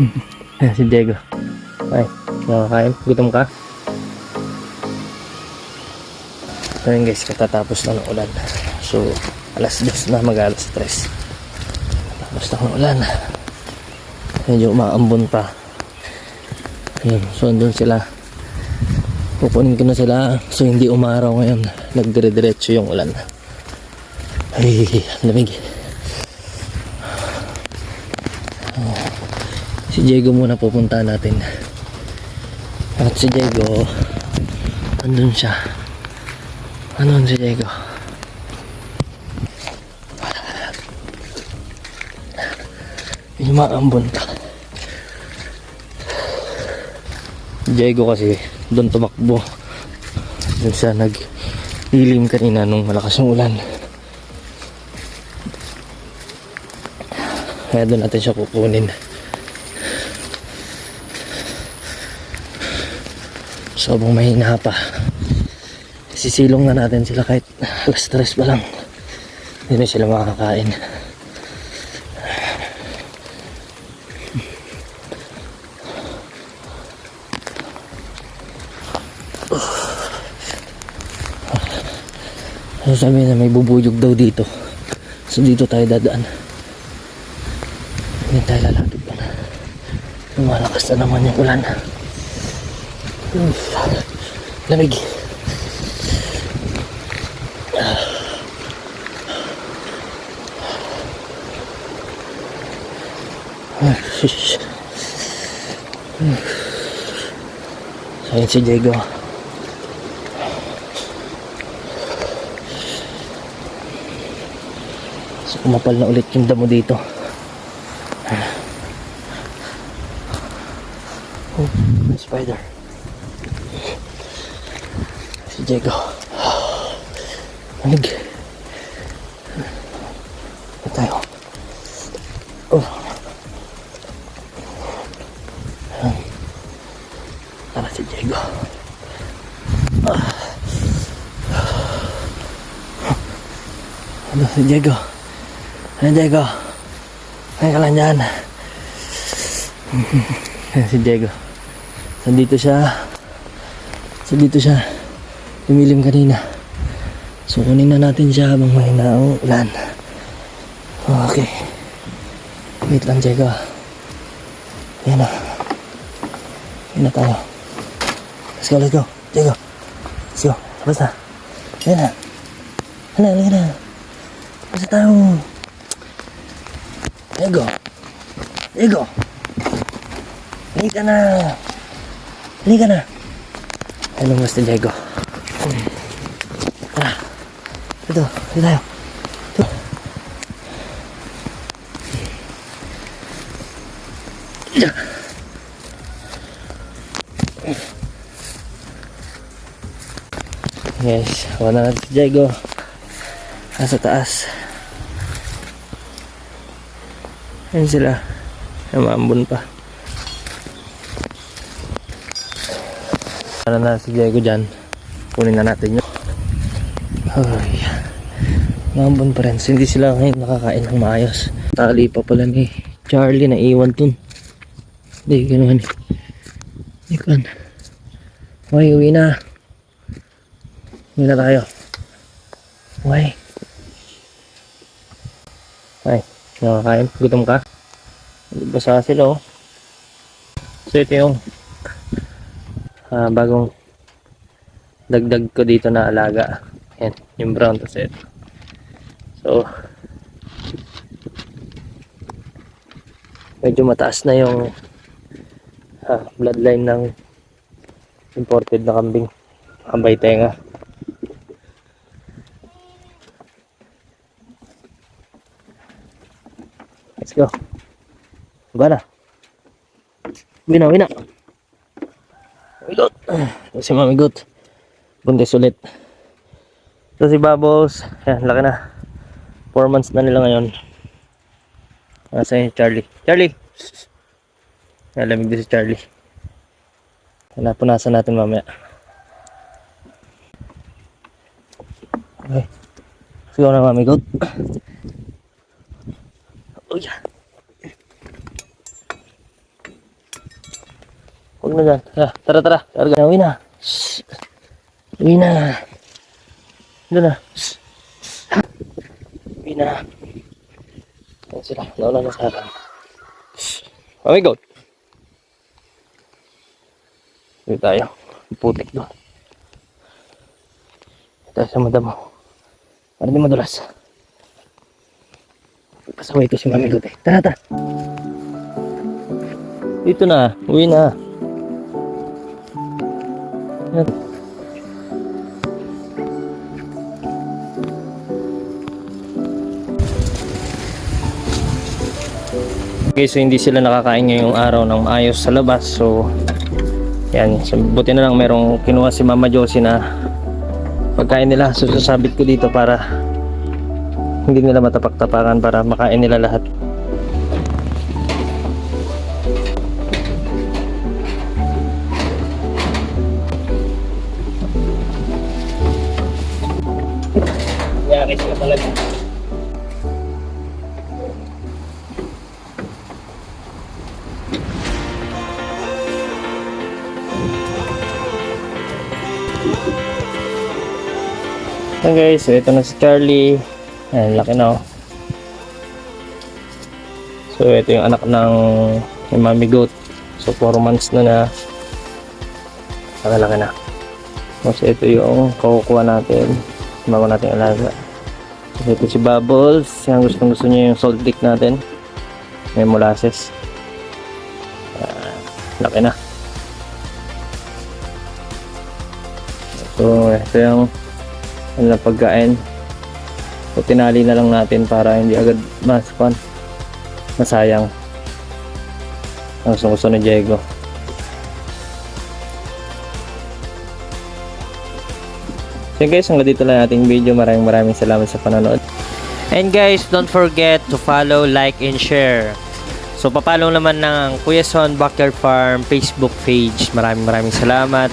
Ayan si Diego. Ay, nakakain. Gutom ka? So yun guys, katatapos na ng ulan. So, alas dos na, mag alas tres. Tapos na ng ulan. Medyo umaambon pa. Ayun, so andun sila. Kukunin ko na sila. So hindi umaraw ngayon. Nagdire-diretso yung ulan. Ay, ang lamig. Si Diego muna pupunta natin. At si Diego, andun siya. Andun si Diego. Yung maambon pa. Si Diego kasi doon tumakbo. Doon siya nag lilim kanina nung malakas yung ulan. Kaya doon natin siya kukunin. Sobrang mahina pa. Sisilong na natin sila kahit alas stress pa lang. Hindi na sila makakain. So sabi na may bubuyog daw dito. So dito tayo dadaan. Hindi tayo lalapit pa na. Lumalakas na naman yung ulan. Uff, lamig. Ah, shish. So yun si Diego. So kumapal na ulit yung damo dito. Oh, may spider. Si Diego. Manig. Ito tayo. Oh. Tara si Diego. Ano si Diego? Ano Diego? Ay ka lang dyan. Si Diego. Nandito siya. So dito siya. Lumilim kanina. So kunin na natin siya habang mahina ang ulan. Okay. Wait lang Diego. Ayan na. Ayan na tayo. Let's go, let's go. Diego. Let's go. Tapos na. Ayan na. Na, halika na. Tapos na tayo. Diego. Diego. Halika na. Halika na. Hello, Mr. Diego. Ito, dito. Ito. Yes, wala na si Diego. Nasa taas. Ayun sila. Namambon pa. Ano na si Diego dyan. Kunin na natin yun. Ay. Namambon pa rin. Hindi sila ngayon nakakain ng maayos. Tali pa pala ni Charlie na iwan dun. Hindi, gano'n. Hindi kan. Okay, uwi na. Uwi na tayo. Okay. Ay, nakakain. Gutom ka? Basa sila oh. So ito yung ah, bagong dagdag ko dito na alaga. Yan, yung brown to set. So, medyo mataas na yung ah, bloodline ng imported na kambing. Ambay tenga. Let's go. Ba na? Uwi na, uwi na. Mamigot. Ito si Mamigot. Buntis ulit. Ito si Bubbles. Yan, laki na. 4 months na nila ngayon. Nasa yun, Charlie. Charlie! Nalamig din si Charlie. Panapunasan natin mamaya. Okay. Sigaw na Mamigot. Oh yeah. Huwag na dyan. Ah, tara, tara. Karga. Uwi na. Uwi na. Doon na. Uwi na. Ayan sila. Nauna na sa akin. Oh my God. Uwi tayo. Putik doon. Ito sa mata mo. Para di madulas. Pasaway ko si Mami Gote. Tara, tara. Dito na. Uwi na. Yan. Okay, so hindi sila nakakain ngayong araw ng maayos sa labas. So, yan. So, buti na lang merong kinuha si Mama Josie na pagkain nila. So, sasabit ko dito para hindi nila matapak-tapakan para makain nila lahat. Yari sila talaga. Ayan guys, so ito na si Charlie. Ayan, laki na oh. So ito yung anak ng ni Mami Goat. So 4 months na na. Laki-laki na. Tapos ito yung kukuha natin. Bago natin alaga. So ito si Bubbles. Yan gustong gusto niya yung salt lick natin. May molasses. Ah, laki na. So ito yung ano na pagkain. So tinali na lang natin para hindi agad maspan. Masayang. Ang gusto ni Diego. So guys, hanggang dito lang ating video. Maraming maraming salamat sa panonood. And guys, don't forget to follow, like, and share. So papalo naman ng Kuya Son Backyard Farm Facebook page. Maraming maraming salamat.